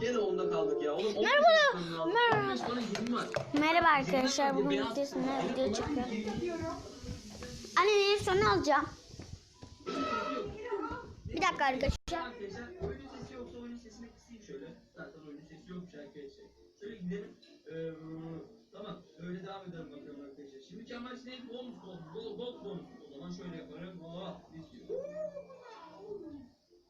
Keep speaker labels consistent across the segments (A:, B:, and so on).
A: Gene onda kaldık ya. Oğlum,
B: Merhaba. Merhaba.
A: Bana 20 var.
B: Merhaba arkadaşlar. Bugün videosunda video çekiyorum. Annenin sonu alacağım. Bir dakika arkadaşlar.
A: Arkadaşlar oyunun sesi yoksa oyunun sesini kısayım şöyle. Zaten oyunun sesi yokmuş arkadaşlar. Şöyle gidelim. Ee, tamam. Öyle devam edelim bakalım arkadaşlar. Şimdiki amaç ne? Bonus bonus. Bol bol bonus. O zaman şöyle yaparım. Oh, bitiyor.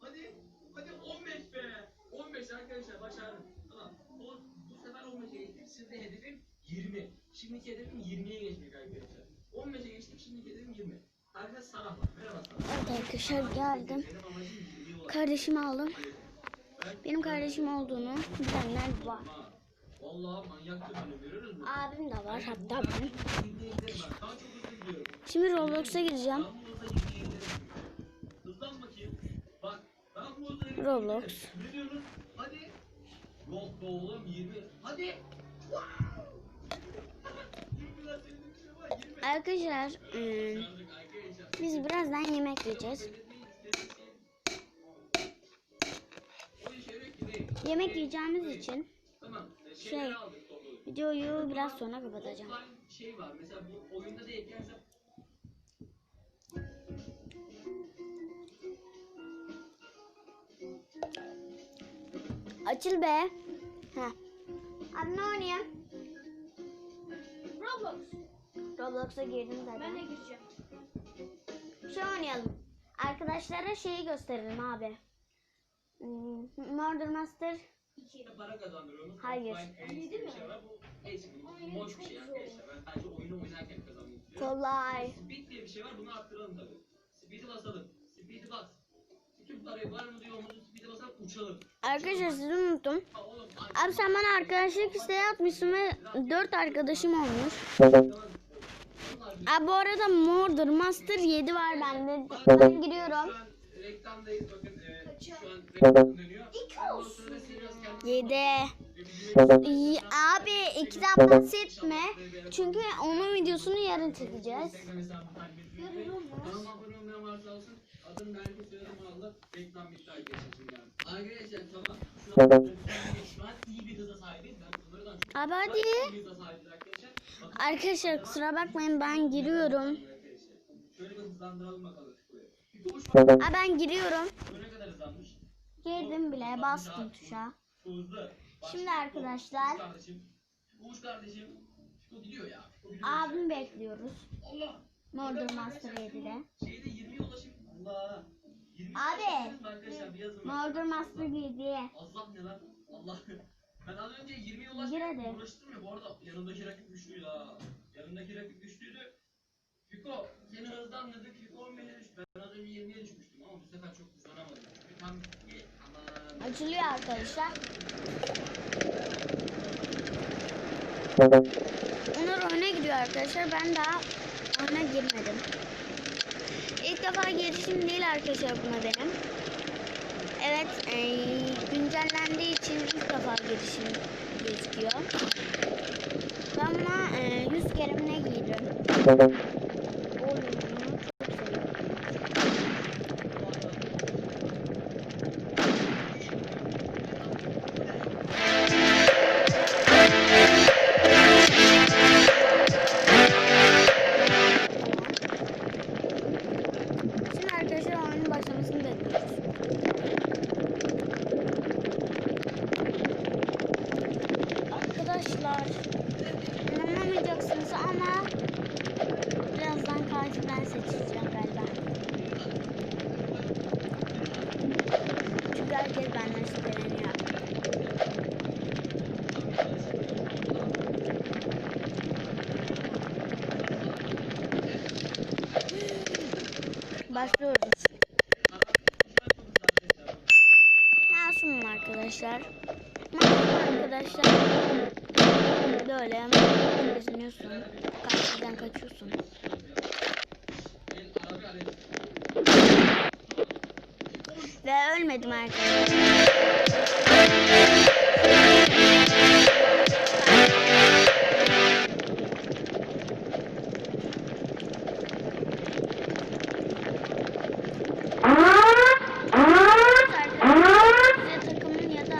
A: Hadi. Hadi 15 be. 15 arkadaşlar başardım. Tamam. Bu, bu sefer 15'e geçtim. Sizde hedefim 20. Şimdiki hedefim 20'ye geçmek arkadaşlar. 15'e geçtim. Şimdiki hedefim 20. Arkadaşlar Sarah var. Merhaba Sarah.
B: Evet arkadaşlar geldim.
A: Benim amacım 20'ye ulaşmak.
B: Kardeşimi aldım. Benim kardeşim olduğunu bilenler var.
A: Vallahi hani görüyoruz mu?
B: Abim de var hatta ben. Şimdi Roblox'a gireceğim. Roblox.
A: Ne diyorsun? Hadi. Yok be oğlum 20. Hadi. Yirmi lan senin bir şey var, yirmi.
B: Arkadaşlar ıı, biz birazdan yemek yiyeceğiz. Yemek yiyeceğimiz için. Şey, videoyu biraz sonra kapatacağım.
A: Şey var. Mesela bu oyunda da eklersen
B: Açıl be. Heh. Abi ne oynayayım? Roblox'a girdim zaten.
C: Ben de gireceğim.
B: Şey oynayalım. Arkadaşlara şeyi gösterelim abi. Hmm, Murder Master.
C: 2.
A: para kazandırıyorsunuz.
B: Hayır.
C: Yedi mi?
A: şey var. Bu boş bir şey arkadaşlar. Ben sadece oyunu oynarken kazanmak.
B: Kolay.
A: Speed diye bir şey var. Bunu arttıralım tabii. Speed'i basalım. Speed'i bas. Bütün parayı var mı diyor omuzu speed'i basalım uçalım.
B: Arkadaşlar sizi unuttum. Abi sen bana arkadaşlık isteği atmışsın ve 4 arkadaşım olmuş. Abi bu arada Murder Master 7 var bende. Ben giriyorum.
A: Reklamdayız bakın. E, şu an reklam dönüyor. Ben o sırada size biraz kendi
B: 7.
A: videomu-
B: İyi, Abi ikiden bahsetme. Çünkü onun videosunu yarın çekeceğiz.
A: Olsun.
B: Abi hadi.
A: Arkadaşlar.
B: Kusura bakmayın ben giriyorum.
A: Şöyle bir hızlandıralım bakalım.
B: Abi ben giriyorum. Girdim bile bastım tuşa. Şimdi arkadaşlar-. Abim bekliyoruz. Murder Master 7'de.
A: Şeyde 20 ulaşım. Allah. 20
B: Abi. Murder Master 7'ye.
A: Allah ne lan? Allah. Ben az önce 20'ye
B: Gir
A: ulaştım. Ulaştım ya bu arada yanımdaki rakip güçlüydü ha. Yanımdaki rakip güçlüydü. Fiko seni hızlandırdık. Fiko 11'e düştü. Ben az önce 20'ye düşmüştüm ama bu sefer çok hızlanamadım. Çünkü tam aman.
B: Açılıyor arkadaşlar. Onur oyuna gidiyor arkadaşlar. Ben daha oyuna girmedim. İlk defa girişim değil arkadaşlar buna benim. Evet eee, güncellendiği için ilk defa girişim gözüküyor. Ben eee, 100 kere ne giydim? Seçeceğim galiba. Çünkü herkes benden şüpheleniyor. Başlıyoruz. Masumum arkadaşlar. Masum arkadaşlar. Böyle hemen geziniyorsun. Karşıdan kaçıyorsun. Ve ölmedim arkadaşlar. Size takımın ya da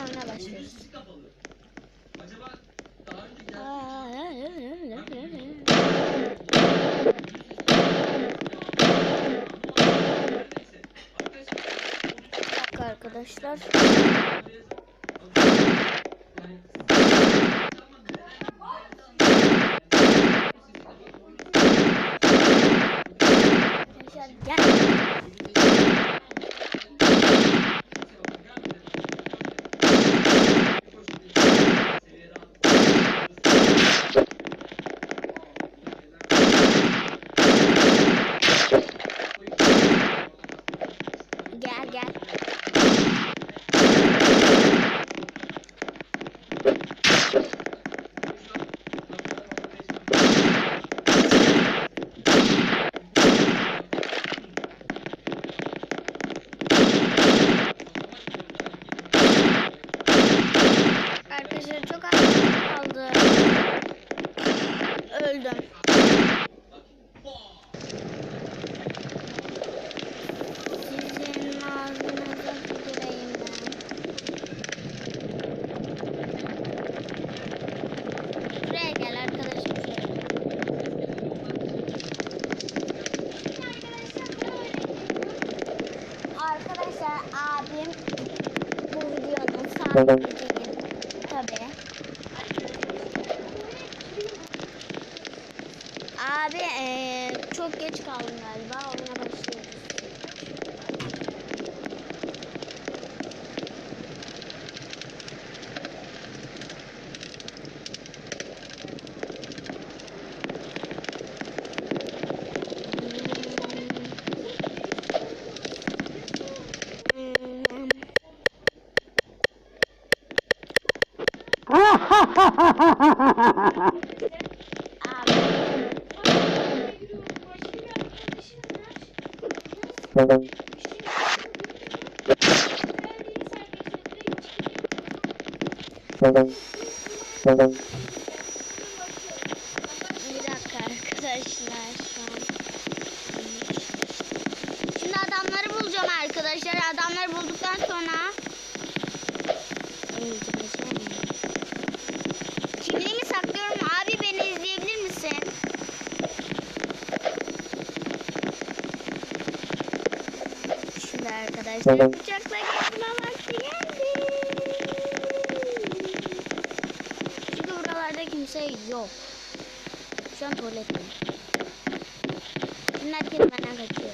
B: oyuna
A: Oyunun
B: başlıyoruz.
A: sesi kapalı. Acaba daha önce geldi.
B: Aa,
A: Neyse. Arkadaşlar.
B: Arkadaşlar gel. Thank you. Bir dakika arkadaşlar şu an. Şimdi adamları bulacağım arkadaşlar. Adamları bulduktan sonra. Kimliğimi saklıyorum. Abi beni izleyebilir misin? Şimdi arkadaşlar bıçakla gelme vakti geldi. Buralarda kimse yok. Şu an tuvaletteyim. Şimdi herkes benden kaçıyor.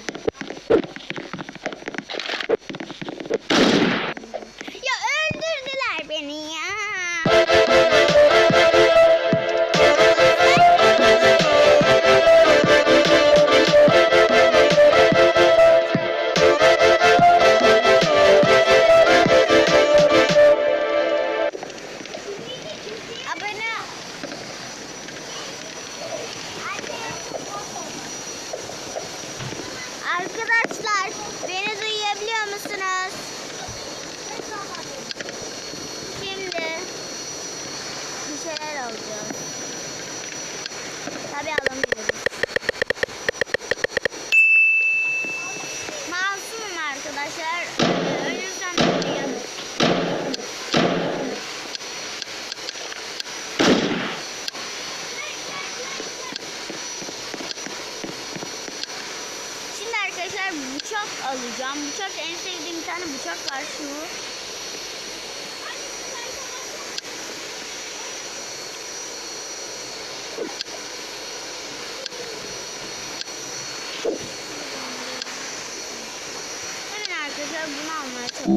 B: Tabii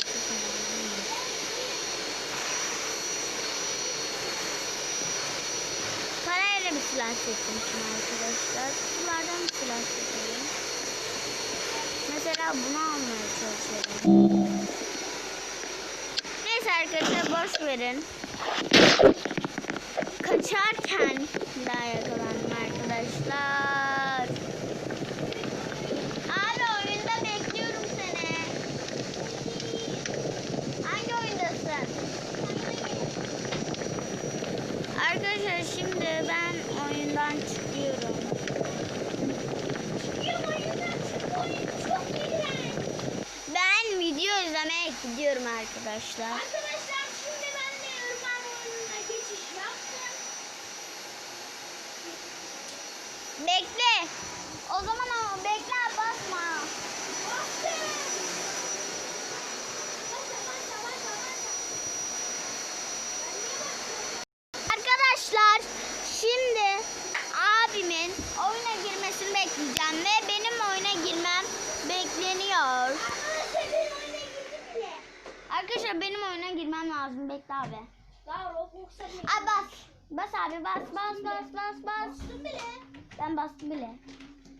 B: ki. Parayla bir silah seçmişim arkadaşlar. Kutulardan bir silah seçelim. Mesela bunu almaya çalışıyorum. Neyse arkadaşlar boş verin. Kaçarken daha yakalandım arkadaşlar. Abi oyunda bekliyorum seni. Hangi oyundasın? Arkadaşlar şimdi ben oyundan çıkıyorum. Ben video izlemek arkadaşlar.
C: Arkadaşlar şimdi ben de ırmak oyununa geçiş yaptım.
B: Bekle. O zaman ama bekle basma.
C: Bastım. Başla başla başla başla. Ben niye bastım?
B: Arkadaşlar şimdi abimin oyuna girmesini bekleyeceğim ve benim oyuna girmem bekleniyor.
C: Arkadaşlar benim oyuna girdim bile.
B: Arkadaşlar benim oyuna girmem lazım. Bekle abi.
C: Daha Roblox'a
B: bas. Bas abi bas bas bas bas bas.
C: Bastım bile.
B: Ben bastım bile.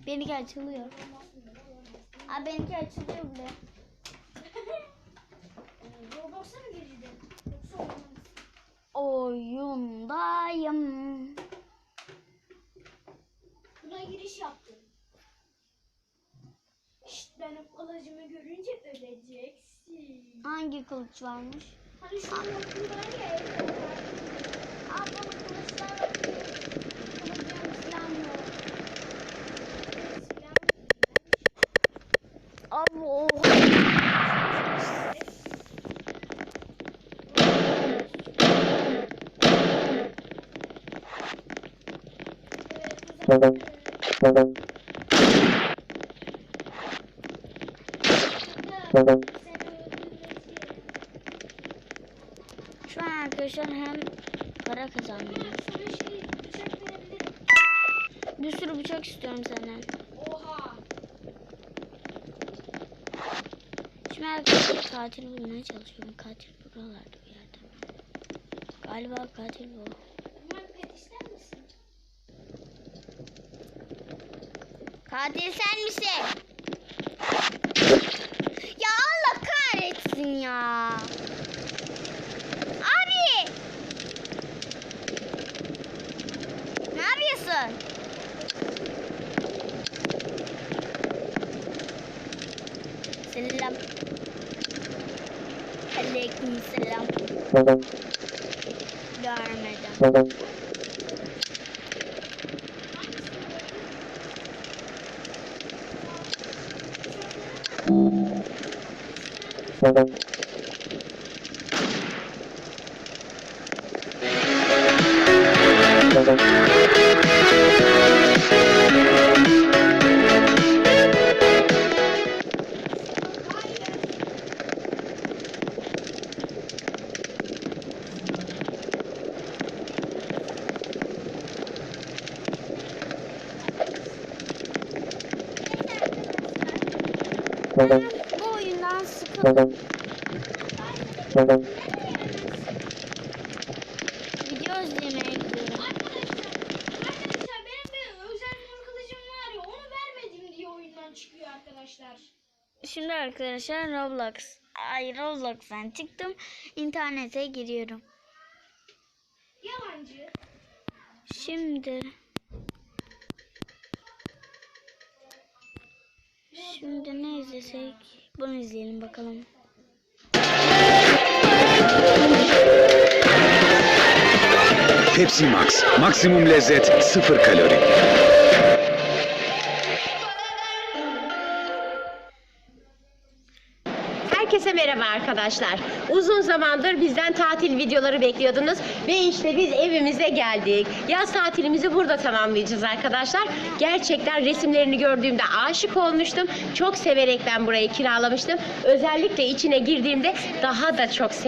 B: Benimki açılıyor. Abi benimki açılıyor bile.
C: Roblox'a mı girdin? Yoksa olmaz.
B: Oyundayım.
C: Buna giriş yaptım. Şşt benim kılıcımı görünce öleceksin.
B: Hangi kılıç varmış?
C: Hani şu an var ya evde
B: baba kılıçlar var. Kılıcım falan yok.
C: Silah
B: Abi oha. Şu an arkadaşlar hem para
C: şey verebilirim.
B: Bir sürü bıçak istiyorum senden.
C: Oha.
B: Şimdi arkadaşlar katil bulmaya çalışıyorum. Katil buralarda bir yerde. Galiba katil bu. Katil sen misin? Ya Allah kahretsin ya. Abi. Ne yapıyorsun? Selam. Aleyküm selam. Görmedim. Ben Şimdi arkadaşlar Roblox. Ay Roblox'tan çıktım. İnternete giriyorum.
C: Yalancı.
B: Şimdi Şimdi ne izlesek? Bunu izleyelim bakalım.
D: Pepsi Max. Maksimum lezzet, sıfır kalori.
E: Merhaba arkadaşlar. Uzun zamandır bizden tatil videoları bekliyordunuz ve işte biz evimize geldik. Yaz tatilimizi burada tamamlayacağız arkadaşlar. Gerçekten resimlerini gördüğümde aşık olmuştum. Çok severek ben burayı kiralamıştım. Özellikle içine girdiğimde daha da çok sevdim.